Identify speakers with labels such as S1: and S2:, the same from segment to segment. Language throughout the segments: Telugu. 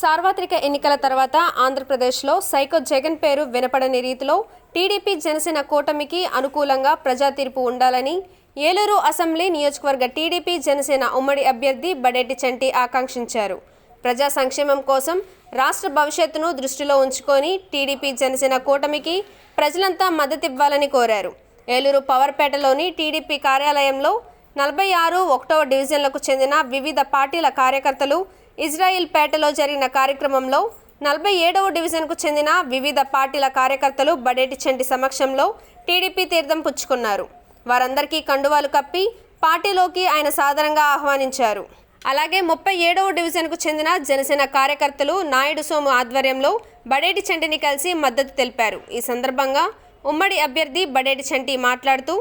S1: సార్వత్రిక ఎన్నికల తర్వాత ఆంధ్రప్రదేశ్లో సైకో జగన్ పేరు వినపడని రీతిలో టీడీపీ జనసేన కూటమికి అనుకూలంగా ప్రజా తీర్పు ఉండాలని ఏలూరు అసెంబ్లీ నియోజకవర్గ టీడీపీ జనసేన ఉమ్మడి అభ్యర్థి బడేటి చంటి ఆకాంక్షించారు. ప్రజా సంక్షేమం కోసం రాష్ట్ర భవిష్యత్తును దృష్టిలో ఉంచుకొని టీడీపీ జనసేన కూటమికి ప్రజలంతా మద్దతివ్వాలని కోరారు. ఏలూరు పవర్పేటలోని టీడీపీ కార్యాలయంలో నలభై ఆరు ఒకటవ డివిజన్లకు చెందిన వివిధ పార్టీల కార్యకర్తలు ఇజ్రాయిల్ పేటలో జరిగిన కార్యక్రమంలో నలభై ఏడవ డివిజన్కు చెందిన వివిధ పార్టీల కార్యకర్తలు బడేటి చెంటి సమక్షంలో టీడీపీ తీర్థం పుచ్చుకున్నారు. వారందరికీ కండువాలు కప్పి పార్టీలోకి ఆయన సాధారణంగా ఆహ్వానించారు. అలాగే ముప్పై ఏడవ డివిజన్కు చెందిన జనసేన కార్యకర్తలు నాయుడు సోము ఆధ్వర్యంలో బడేటి చెంటిని కలిసి మద్దతు తెలిపారు. ఈ సందర్భంగా ఉమ్మడి అభ్యర్థి బడేటి చెంటి మాట్లాడుతూ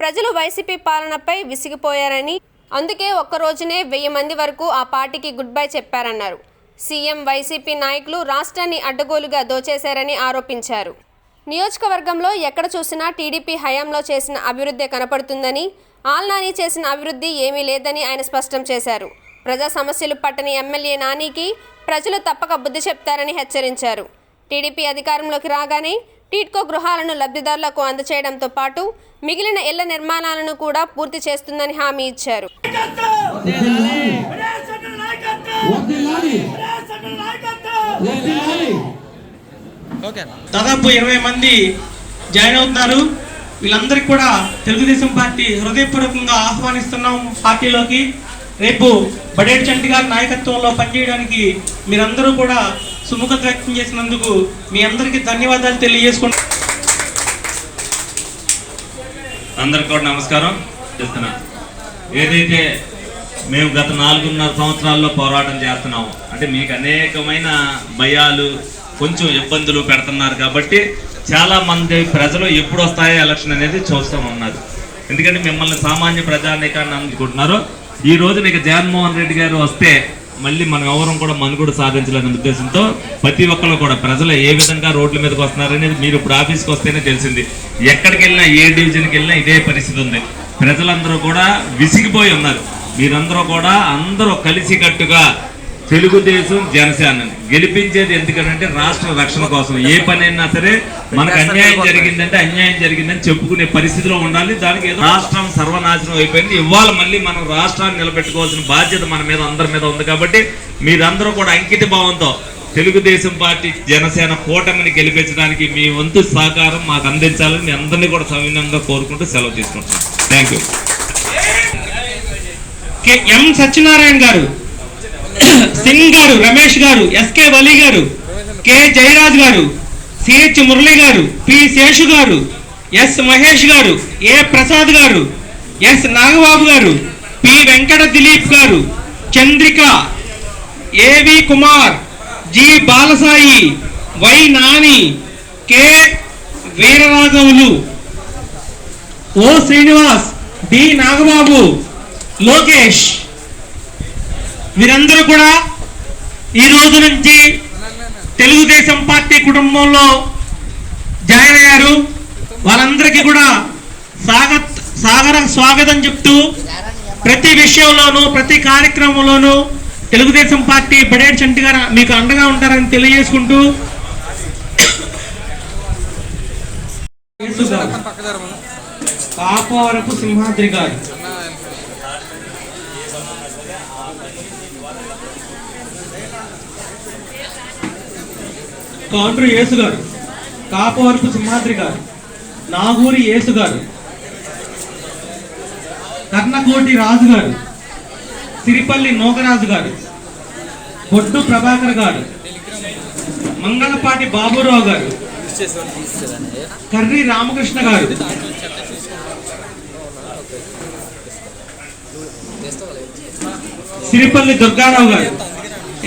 S1: ప్రజలు వైసీపీ పాలనపై విసిగిపోయారని అందుకే ఒక్క రోజునే వెయ్యి మంది వరకు ఆ పార్టీకి గుడ్ బై చెప్పారన్నారు. సీఎం వైసీపీ నాయకులు రాష్ట్రాన్ని అడ్డగోలుగా దోచేశారని ఆరోపించారు. నియోజకవర్గంలో ఎక్కడ చూసినా టీడీపీ హయాంలో చేసిన అభివృద్ధి కనపడుతుందని ఆల్నాని చేసిన అభివృద్ధి ఏమీ లేదని ఆయన స్పష్టం చేశారు. ప్రజా సమస్యలు పట్టని ఎమ్మెల్యే నానికి ప్రజలు తప్పక బుద్ధి చెప్తారని హెచ్చరించారు. టీడీపీ అధికారంలోకి రాగానే టీట్కో గృహాలను లబ్ధిదారులకు అందచేయడంతో పాటు మిగిలిన ఇళ్ళ నిర్మాణాలను కూడా పూర్తి చేస్తుందని హామీ ఇచ్చారు.
S2: దాదాపు ఇరవై మంది జాయిన్ అవుతున్నారు. వీళ్ళందరికీ కూడా తెలుగుదేశం పార్టీ హృదయపూర్వకంగా ఆహ్వానిస్తున్నాం పార్టీలోకి. రేపు బడేట్ చంటి గారి నాయకత్వంలో పనిచేయడానికి మీరందరూ కూడా సుముఖత వ్యక్తం చేసినందుకు మీ అందరికీ ధన్యవాదాలు తెలియజేసుకుంటా
S3: అందరికి కూడా నమస్కారం. చేస్తున్నా. ఏదైతే మేము గత నాలుగున్నర సంవత్సరాల్లో పోరాటం చేస్తున్నాము అంటే మీకు అనేకమైన భయాలు కొంచెం ఇబ్బందులు పెడుతున్నారు కాబట్టి చాలా మంది ప్రజలు ఎప్పుడు వస్తాయో ఎలక్షన్ అనేది చూస్తూ ఉన్నారు ఎందుకంటే మిమ్మల్ని సామాన్య ప్రజానీకాన్ని అందుకుంటున్నారు. ఈ రోజు నీకు జగన్మోహన్ రెడ్డి గారు వస్తే మళ్ళీ మనం ఎవరం కూడా మనుగడ సాధించాలనే ఉద్దేశంతో ప్రతి ఒక్కరు కూడా ప్రజలు ఏ విధంగా రోడ్ల మీదకి వస్తున్నారనేది మీరు ఇప్పుడు ఆఫీస్కి వస్తేనే తెలిసింది. ఎక్కడికి వెళ్ళినా ఏ డివిజన్కి వెళ్ళినా ఇదే పరిస్థితి ఉంది. ప్రజలందరూ కూడా విసిగిపోయి ఉన్నారు. మీరందరూ కూడా అందరూ కలిసికట్టుగా తెలుగుదేశం జనసేన గెలిపించేది ఎందుకంటే రాష్ట్ర రక్షణ కోసం. ఏ పని అయినా సరే మనకు అన్యాయం జరిగిందంటే అన్యాయం జరిగిందని చెప్పుకునే పరిస్థితిలో ఉండాలి. దానికి ఏదో రాష్ట్రం సర్వనాశనం అయిపోయింది. ఇవాళ మళ్ళీ మనం రాష్ట్రాన్ని నిలబెట్టుకోవాల్సిన బాధ్యత మన మీద అందరి మీద ఉంది కాబట్టి మీరందరూ కూడా అంకిత భావంతో తెలుగుదేశం పార్టీ జనసేన కూటమిని గెలిపించడానికి మీ వంతు సహకారం మాకు అందించాలని మీ అందరినీ కూడా సవినంగా కోరుకుంటూ సెలవు తీసుకుంటున్నాం. Thank you
S2: K- M Satyanarayana garu Singh garu Ramesh గారు ఎస్కే వలి గారు కె జయరాజ్ గారు సిహెచ్ మురళి గారు పి శేషు గారు ఎస్ మహేష్ గారు ఏ ప్రసాద్ గారు ఎస్ నాగబాబు గారు P Venkata Dilip garu Chandrika A V Kumar G Balasai Y Nani K వీరరాఘవులు O Srinivas D Nagababu Lokesh. వీరందరూ కూడా ఈ రోజు నుంచి తెలుగుదేశం పార్టీ కుటుంబంలో జాయిన్ అయ్యారు. వాళ్ళందరికీ కూడా స్వాగత్ సాగర స్వాగతం చెప్తూ ప్రతి విషయంలోనూ ప్రతి కార్యక్రమంలోనూ తెలుగుదేశం పార్టీ బడేటి చంటి గారు మీకు అండగా ఉంటారని తెలియజేసుకుంటూ యేసు వరకు సింహాద్రి గారు. కాండ్రు యేసు గారు కాపవరపు సింహాద్రి గారు. నాగూరి యేసు గారు కర్ణకోటి రాజు గారు సిరిపల్లి నోకరాజు గారు. బొడ్డు ప్రభాకర్ గారు. మంగళపాటి బాబురావు గారు. కర్రి రామకృష్ణ గారు. సిరిపల్లి దుర్గారావు గారు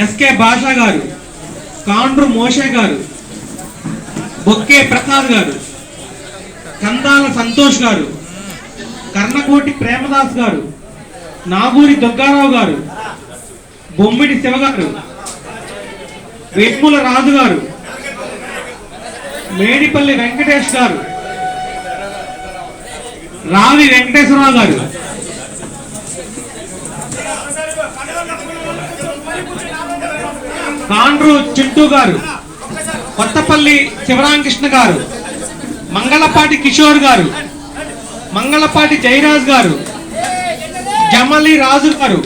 S2: ఎస్కే భాషా గారు కాండ్రు మోషే గారు బొక్కే ప్రసాద్ గారు కందాల సంతోష్ గారు కర్ణకోటి ప్రేమదాస్ గారు నాగూరి దుర్గారావు గారు బొమ్మిడి శివ గారు వేముల రాజు గారు మేడిపల్లి వెంకటేష్ గారు రావి వెంకటేశ్వరరావు గారు కాండ్రు చింటూ గారు కొత్తపల్లి శివరామకృష్ణ గారు మంగళపాటి కిషోర్ గారు మంగళపాటి జయరాజ్ గారు జమలి రాజు గారు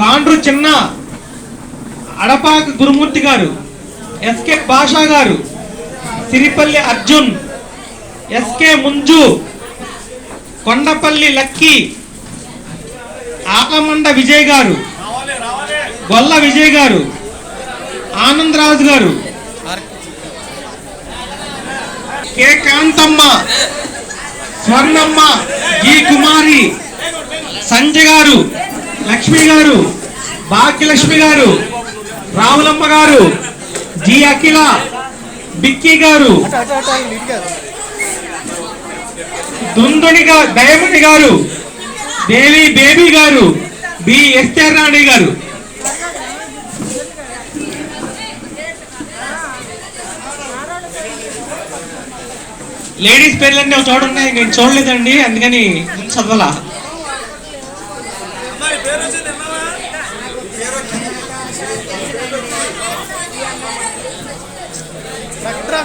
S2: కాండ్రు చిన్న అడపాక గురుమూర్తి garu SK Basha garu Siripalli Arjun SK Munju Kondapalli Lucky Alamanda Vijay garu Golla Vijay garu Anandaraju garu. K. Kanthamma Swarnamma G. Kumari Sanjay garu Lakshmi garu Bhagyalakshmi గారు రావులమ్మ గారు జి. అఖిల బిక్కీ గారు Dunduni garu Dayamani garu Devi Baby garu B. S. Rani garu. Ladies పేర్లన్నీ ఒక చోట ఉన్నాయి నేను చూడలేదండి అందుకని ముందు చదవాలా
S4: అక్కడ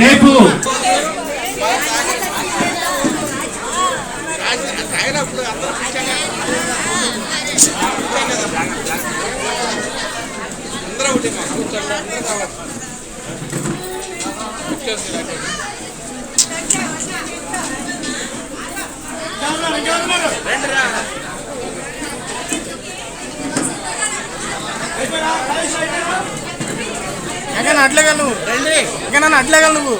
S2: రేపు
S4: ఆయన నన్ను అట్లేగల నువ్వు ఇంకా నన్ను అట్లేగల నువ్వు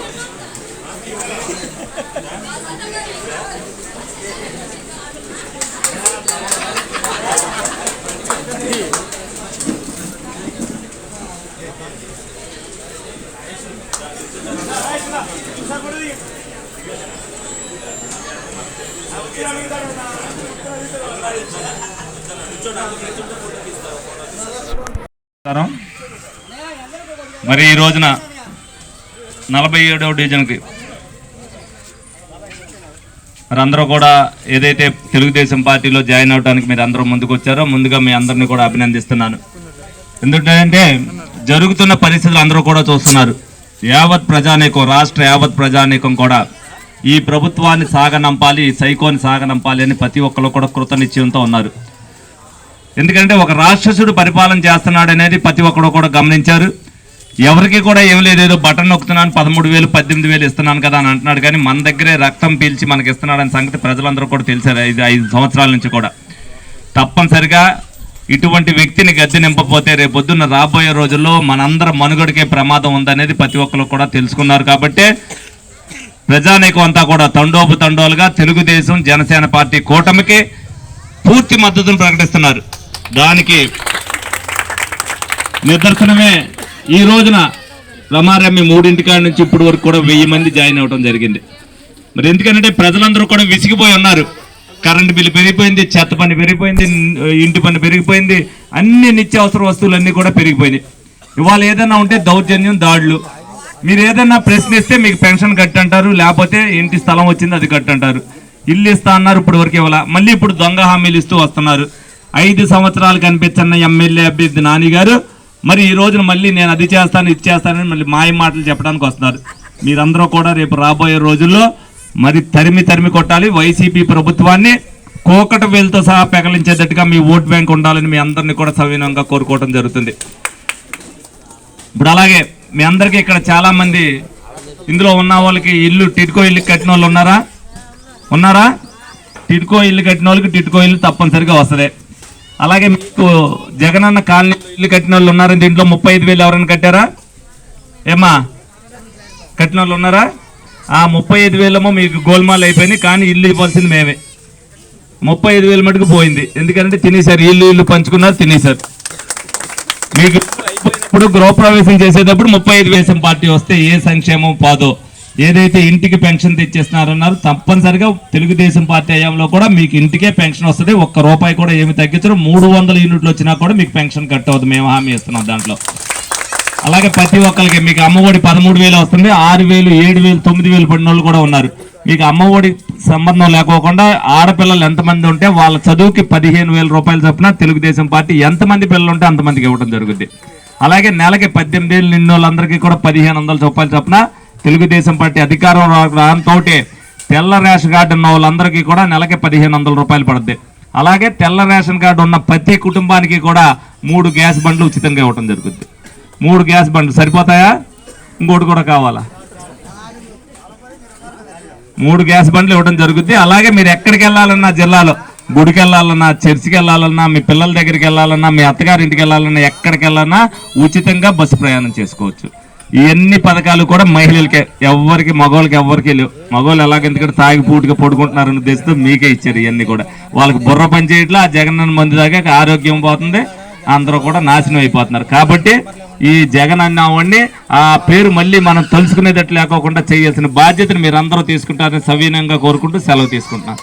S3: నమస్కారం మరి ఈ రోజున నలభై ఏడవ డివిజన్కి మరి అందరూ కూడా ఏదైతే తెలుగుదేశం పార్టీలో జాయిన్ అవడానికి మీరు అందరూ ముందుకు వచ్చారో ముందుగా మీ అందరిని కూడా అభినందిస్తున్నాను. ఎందుకంటే జరుగుతున్న పరిస్థితులు అందరూ కూడా చూస్తున్నారు. యావత్ ప్రజానీకం రాష్ట్ర యావత్ ప్రజానీకం కూడా ఈ ప్రభుత్వాన్ని సాగనంపాలి ఈ సైకోని సాగనంపాలి అని ప్రతి ఒక్కరు కూడా కృతనిశ్చయంతో ఉన్నారు. ఎందుకంటే ఒక రాక్షసుడు పరిపాలన చేస్తున్నాడు అనేది ప్రతి ఒక్కరు కూడా గమనించారు. ఎవరికి కూడా ఏం లేదు ఏదో బటన్ నొక్కుతున్నాను పదమూడు వేలు పద్దెనిమిది వేలు ఇస్తున్నాను కదా అని అంటున్నాడు. కానీ మన దగ్గరే రక్తం పీల్చి మనకి ఇస్తున్నాడని సంగతి ప్రజలందరూ కూడా తెలిసారు ఐదు ఐదు సంవత్సరాల నుంచి కూడా. తప్పనిసరిగా ఇటువంటి వ్యక్తిని గద్దె నింపపోతే రేపొద్దున్న రాబోయే రోజుల్లో మనందరం మనుగడకే ప్రమాదం ఉందనేది ప్రతి ఒక్కరు కూడా తెలుసుకున్నారు. కాబట్టి ప్రజానీకం అంతా కూడా తండోపు తండోలుగా తెలుగుదేశం జనసేన పార్టీ కూటమికి పూర్తి మద్దతును ప్రకటిస్తున్నారు. దానికి నిదర్శనమే ఈ రోజున రమారమ్మి మూడింటికాడ నుంచి ఇప్పటి వరకు కూడా వెయ్యి మంది జాయిన్ అవ్వడం జరిగింది. మరి ఎందుకంటే ప్రజలందరూ కూడా విసిగిపోయి ఉన్నారు. కరెంటు బిల్లు పెరిగిపోయింది చెత్త పని పెరిగిపోయింది ఇంటి పని పెరిగిపోయింది అన్ని నిత్యావసర వస్తువులన్నీ కూడా పెరిగిపోయినాయి. ఇవాళ ఏదైనా ఉంటే దౌర్జన్యం దాడులు మీరు ఏదైనా ప్రశ్నిస్తే మీకు పెన్షన్ కట్టంటారు లేకపోతే ఇంటి స్థలం వచ్చింది అది కట్టంటారు. ఇల్లు ఇస్తా అన్నారు ఇప్పుడు వరకు ఇవ్వాల. మళ్ళీ ఇప్పుడు దొంగ హామీలు ఇస్తూ వస్తున్నారు. ఐదు సంవత్సరాలు కనిపించిన ఎమ్మెల్యే అభ్యర్థి నాని గారు మరి ఈ రోజున మళ్ళీ నేను అది చేస్తాను ఇది చేస్తానని మళ్ళీ మాయ మాటలు చెప్పడానికి వస్తున్నారు. మీరందరూ కూడా రేపు రాబోయే రోజుల్లో మరి తరిమి తరిమి కొట్టాలి. వైసీపీ ప్రభుత్వాన్ని కోకట వేలుతో సహా పెకలించేటట్టుగా మీ ఓట్ బ్యాంక్ ఉండాలని మీ అందరినీ కూడా సవినంగా కోరుకోవడం జరుగుతుంది. ఇప్పుడు అలాగే మీ అందరికీ ఇక్కడ చాలా మంది ఇందులో ఉన్న వాళ్ళకి ఇల్లు టిడ్కో ఇల్లు కట్టిన వాళ్ళు ఉన్నారా? ఉన్నారా? టిడ్కో ఇల్లు కట్టిన వాళ్ళకి టిడ్కో ఇల్లు తప్పనిసరిగా వస్తుంది. అలాగే మీకు జగనన్న కాలనీ ఇల్లు కట్టిన వాళ్ళు ఉన్నారని దీంట్లో ముప్పై ఐదు వేలు ఎవరైనా కట్టారా? ఏమా కట్టిన వాళ్ళు ఉన్నారా? ఆ ముప్పై ఐదు వేలేమో మీకు గోల్మాల్ అయిపోయింది కానీ ఇల్లు ఇవ్వాల్సింది మేమే. ముప్పై ఐదు వేలు మటుకు పోయింది. ఎందుకంటే తినేశారు ఇల్లు ఇల్లు పంచుకున్నారు తినేశారు. మీకు ఇప్పుడు గృహప్రవేశం చేసేటప్పుడు ముప్పై ఐదు వేసం పార్టీ వస్తే ఏ సంక్షేమం పాదో. ఏదైతే ఇంటికి పెన్షన్ తెచ్చేస్తున్నారన్నారు తప్పనిసరిగా తెలుగుదేశం పార్టీ హయాంలో కూడా మీకు ఇంటికే పెన్షన్ వస్తుంది. ఒక్క రూపాయి కూడా ఏమి తగ్గించరు. మూడు వందల యూనిట్లు వచ్చినా కూడా మీకు పెన్షన్ కట్ అవుతుంది మేము హామీ ఇస్తున్నాం దాంట్లో. అలాగే ప్రతి ఒక్కరికి మీకు అమ్మఒడి పదమూడు వేలు వస్తుంది. ఆరు వేలు ఏడు వేలు తొమ్మిది వేలు పడిన వాళ్ళు కూడా ఉన్నారు. మీకు అమ్మఒడి సంబంధం లేకోకుండా ఆడపిల్లలు ఎంతమంది ఉంటే వాళ్ళ చదువుకి పదిహేను వేల రూపాయలు చొప్పున తెలుగుదేశం పార్టీ ఎంతమంది పిల్లలు ఉంటే అంతమందికి ఇవ్వడం జరుగుద్ది. అలాగే నెలకి పద్దెనిమిది ఏళ్ళు నిన్న వాళ్ళందరికీ కూడా పదిహేను వందల చొప్పాలు చొప్పున తెలుగుదేశం పార్టీ అధికారం రావడంతో తెల్ల రేషన్ కార్డు ఉన్న వాళ్ళందరికీ కూడా నెలకి పదిహేను వందల రూపాయలు పడుద్ది. అలాగే తెల్ల రేషన్ కార్డు ఉన్న ప్రతి కుటుంబానికి కూడా మూడు గ్యాస్ బండ్లు ఉచితంగా ఇవ్వడం జరుగుద్ది. మూడు గ్యాస్ బండ్లు సరిపోతాయా? ఇంకోటి కూడా కావాలా? మూడు గ్యాస్ బండ్లు ఇవ్వడం జరుగుద్ది. అలాగే మీరు ఎక్కడికి వెళ్ళాలన్నా జిల్లాలో గుడికి వెళ్ళాలన్నా చర్చికి వెళ్ళాలన్నా మీ పిల్లల దగ్గరికి వెళ్ళాలన్నా మీ అత్తగారింటికి వెళ్ళాలన్నా ఎక్కడికి వెళ్ళాలన్నా ఉచితంగా బస్సు ప్రయాణం చేసుకోవచ్చు. ఇవన్నీ పథకాలు కూడా మహిళలకే ఎవరికి మగవాళ్ళకి ఎవరికి లేవు. మగవాళ్ళు ఎలాగ ఎందుకంటే తాగి పూటుగా పడుకుంటున్నారని ఉద్దేశంతో మీకే ఇచ్చారు ఇవన్నీ కూడా. వాళ్ళకి బుర్ర పని చేయట్లా ఆ జగన్ మంది దాకా ఆరోగ్యం పోతుంది అందరూ కూడా నాశనం అయిపోతున్నారు. కాబట్టి ఈ జగన్ అన్నవాడిని ఆ పేరు మళ్ళీ మనం తలుచుకునేటట్లు లేకోకుండా చేయాల్సిన బాధ్యతను మీరు అందరూ తీసుకుంటారని సవీనంగా కోరుకుంటూ సెలవు తీసుకుంటున్నాను.